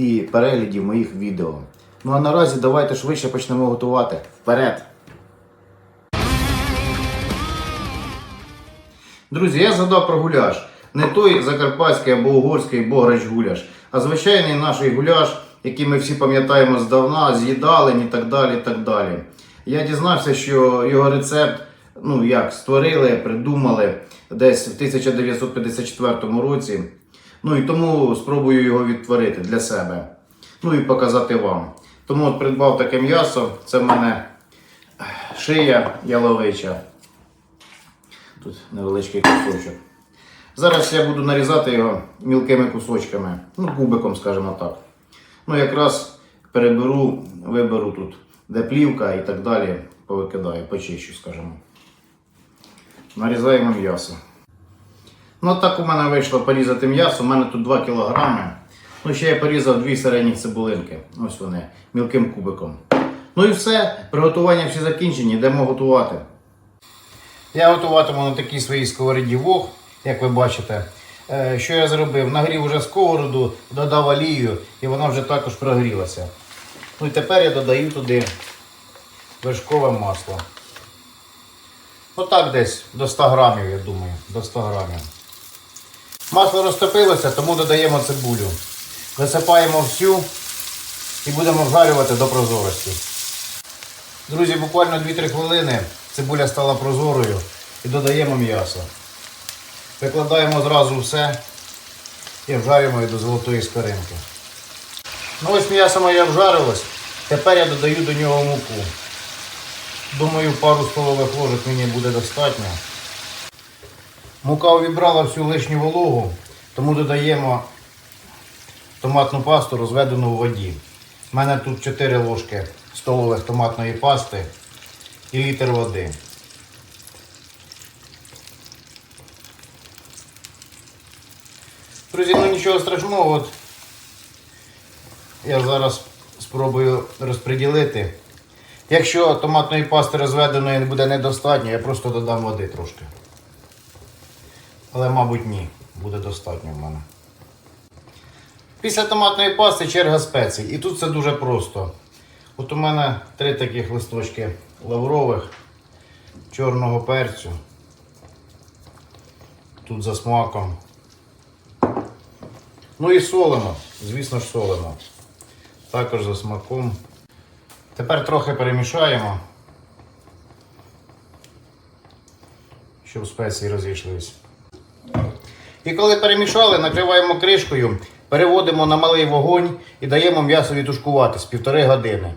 і переглядів моїх відео. Ну а наразі давайте швидше почнемо готувати. Вперед! Друзі, я згадав про гуляш. Не той закарпатський або угорський бограч гуляш, а звичайний наш гуляш, який ми всі пам'ятаємо здавна, з'їдалень і так далі. так далі. Я дізнався, що його рецепт ну як створили, придумали десь в 1954 році. Ну і тому спробую його відтворити для себе. Ну і показати вам. Тому от придбав таке м'ясо. Це в мене шия яловича. Тут невеличкий кусочок. Зараз я буду нарізати його мілкими кусочками, ну, кубиком, скажімо так. Ну, якраз переберу, виберу тут, де плівка і так далі, повикидаю, почищу, скажімо. Нарізаємо м'ясо. Ну, так у мене вийшло порізати м'ясо. У мене тут 2 кг. Ну, ще я порізав дві середні цибулинки. Ось вони, мілким кубиком. Ну і все, приготування всі закінчені, йдемо готувати. Я готуватиму на такій своїй сковороді вог, як ви бачите. Е, Що я зробив? Нагрів уже сковороду, додав олію і вона вже також прогрілася. Ну і тепер я додаю туди вершкове масло. Отак десь до 100 грамів, я думаю, до 100 грамів. Масло розтопилося, тому додаємо цибулю. Висипаємо всю і будемо вжарювати до прозорості. Друзі, буквально 2-3 хвилини цибуля стала прозорою і додаємо м'ясо. Викладаємо зразу все і вжарюємо до золотої скоринки. Ну ось м'ясо моє вжарилось. Тепер я додаю до нього муку. Думаю, пару столових ложок мені буде достатньо. Мука увібрала всю лишню вологу, тому додаємо томатну пасту, розведену у воді. У мене тут 4 ложки столових томатної пасти і літр води. Друзі, ну нічого страшного, от я зараз спробую розподілити. Якщо томатної пасти розведеної буде недостатньо, я просто додам води трошки. Але, мабуть, ні, буде достатньо в мене. Після томатної пасти черга спецій. І тут все дуже просто. От у мене три таких листочки лаврових, чорного перцю. Тут за смаком. Ну і солимо, звісно ж солимо. Також за смаком. Тепер трохи перемішаємо, щоб спеції розійшлись. І коли перемішали, накриваємо кришкою, переводимо на малий вогонь і даємо м'ясо відтушкувати з півтори години.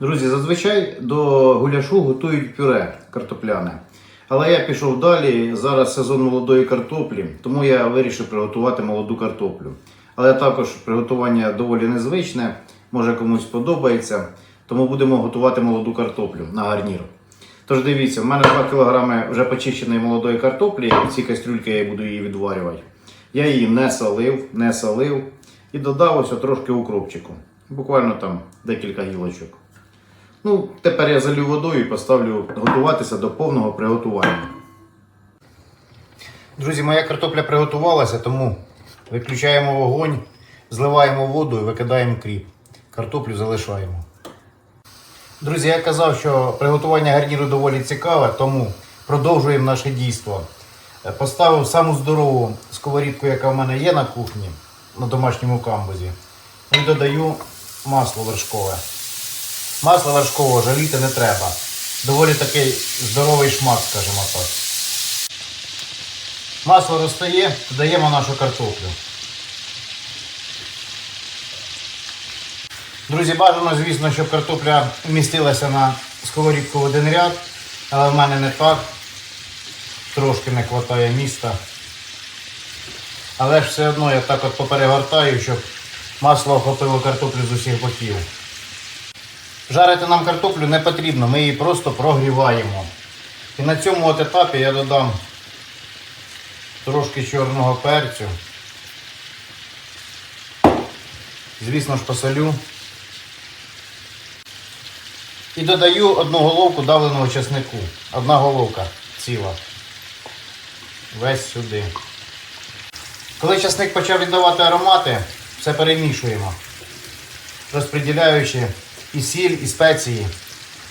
Друзі, зазвичай до гуляшу готують пюре картопляне. Але я пішов далі. Зараз сезон молодої картоплі, тому я вирішив приготувати молоду картоплю. Але також приготування доволі незвичне, може комусь подобається. Тому будемо готувати молоду картоплю на гарнір. Тож дивіться, в мене 2 кг вже почищеної молодої картоплі, в цій кастрюльці я буду її відварювати. Я її не солив, не солив і додав ось трошки укропчику. Буквально там декілька гілочок. Ну, тепер я залю водою і поставлю готуватися до повного приготування. Друзі, моя картопля приготувалася, тому виключаємо вогонь, зливаємо воду і викидаємо кріп. Картоплю залишаємо. Друзі, я казав, що приготування гарніру доволі цікаве, тому продовжуємо наше дійство. Е, Поставив саму здорову сковорідку, яка в мене є на кухні, на домашньому камбузі. І додаю масло вершкове. Масла вершкового жаліти не треба. Доволі такий здоровий шмат, скажімо так. Масло розстає, додаємо нашу картоплю. Друзі, бажано, звісно, щоб картопля вмістилася на сковорідку в один ряд, але в мене не так. Трошки не вистачає міста. Але ж все одно я так от поперегортаю, щоб Масло охопило картоплю з усіх боків. Жарити нам картоплю не потрібно, ми її просто прогріваємо. І на цьому от етапі я додам трошки чорного перцю. Звісно ж посолю. І додаю одну головку давленого чеснику. Одна головка ціла. Весь сюди. Коли чесник почав віддавати аромати, все перемішуємо, розподіляючи і сіль, і спеції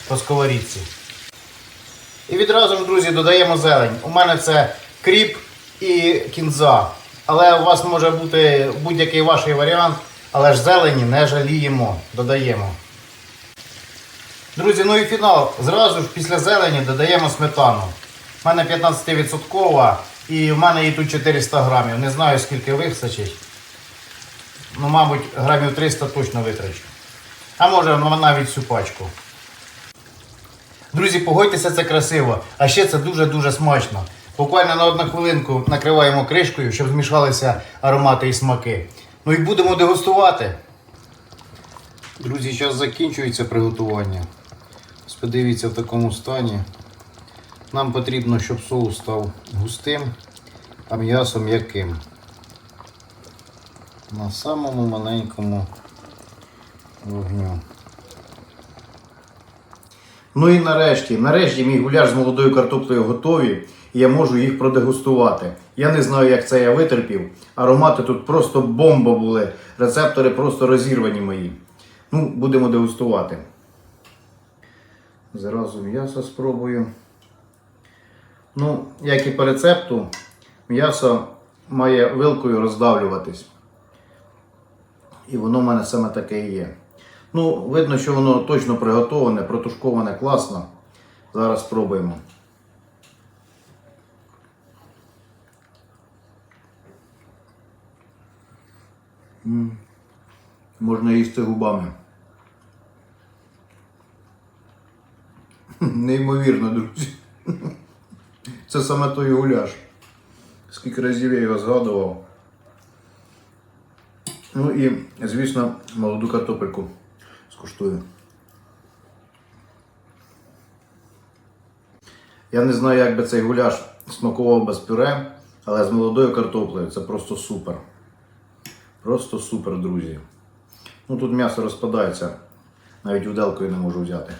по сковорідці. І відразу ж, друзі, додаємо зелень. У мене це кріп і кінза. Але у вас може бути будь-який ваш варіант, але ж зелені не жаліємо, додаємо. Друзі, ну і фінал. Зразу ж після зелені додаємо сметану. У мене 15% і в мене її тут 400 грамів. Не знаю скільки вистачить. Ну, мабуть, грамів 300 точно витрачу. А може ну, навіть всю пачку. Друзі, погодьтеся, це красиво. А ще це дуже-дуже смачно. Буквально на одну хвилинку накриваємо кришкою, щоб змішалися аромати і смаки. Ну і будемо дегустувати. Друзі, зараз закінчується приготування. Подивіться в такому стані. Нам потрібно, щоб соус став густим, а м'ясо м'яким. На самому маленькому вогню. Ну і нарешті, нарешті мій гуляш з молодою картоплею готові, і я можу їх продегустувати. Я не знаю, як це я витерпів. Аромати тут просто бомба були. Рецептори просто розірвані мої. Ну, будемо дегустувати. Зразу м'ясо спробую. Ну, як і по рецепту, м'ясо має вилкою роздавлюватись. І воно в мене саме таке і є. Ну, видно, що воно точно приготоване, протушковане класно. Зараз спробуємо. М. Можна їсти губами. Неймовірно, друзі. Це саме той гуляш. Скільки разів я його згадував. Ну і, звісно, молоду картопельку скуштую. Я не знаю, як би цей гуляш смакував без пюре, але з молодою картоплею це просто супер. Просто супер, друзі. Ну тут м'ясо розпадається, навіть виделкою не можу взяти.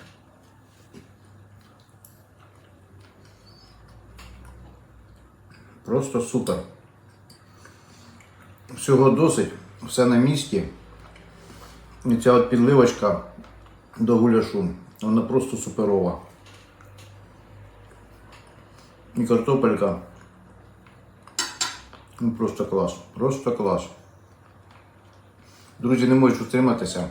Просто супер. Всього досить, все на місці. І ця от підливочка до гуляшу, вона просто суперова. І картопелька. Ну, просто клас. Просто клас. Друзі, не можу стриматися.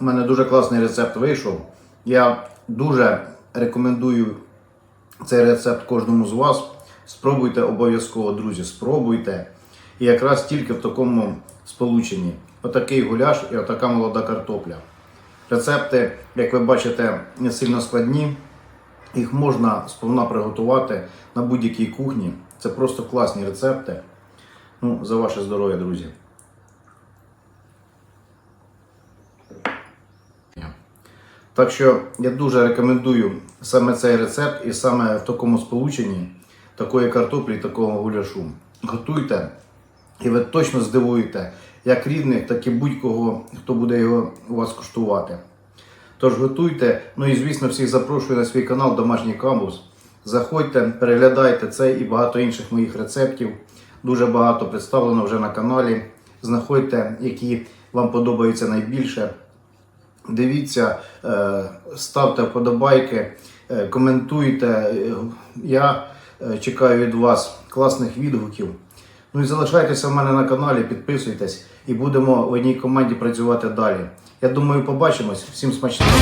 У мене дуже класний рецепт вийшов. Я дуже рекомендую цей рецепт кожному з вас. Спробуйте обов'язково, друзі, спробуйте. І якраз тільки в такому сполученні. Отакий гуляш і отака молода картопля. Рецепти, як ви бачите, не сильно складні. Їх можна сповна приготувати на будь-якій кухні. Це просто класні рецепти. Ну, за ваше здоров'я, друзі. Так що я дуже рекомендую саме цей рецепт і саме в такому сполученні такої картоплі такого гуляшу. Готуйте, і ви точно здивуєте як рідних, так і будь-кого, хто буде його у вас куштувати. Тож готуйте, ну і звісно, всіх запрошую на свій канал Домашній Камбус. Заходьте, переглядайте цей і багато інших моїх рецептів. Дуже багато представлено вже на каналі. Знаходьте, які вам подобаються найбільше. Дивіться, е, ставте вподобайки, е, коментуйте. Е, Я чекаю від вас класних відгуків. Ну і залишайтеся в мене на каналі, підписуйтесь і будемо в одній команді працювати далі. Я думаю, побачимось. Всім смачного.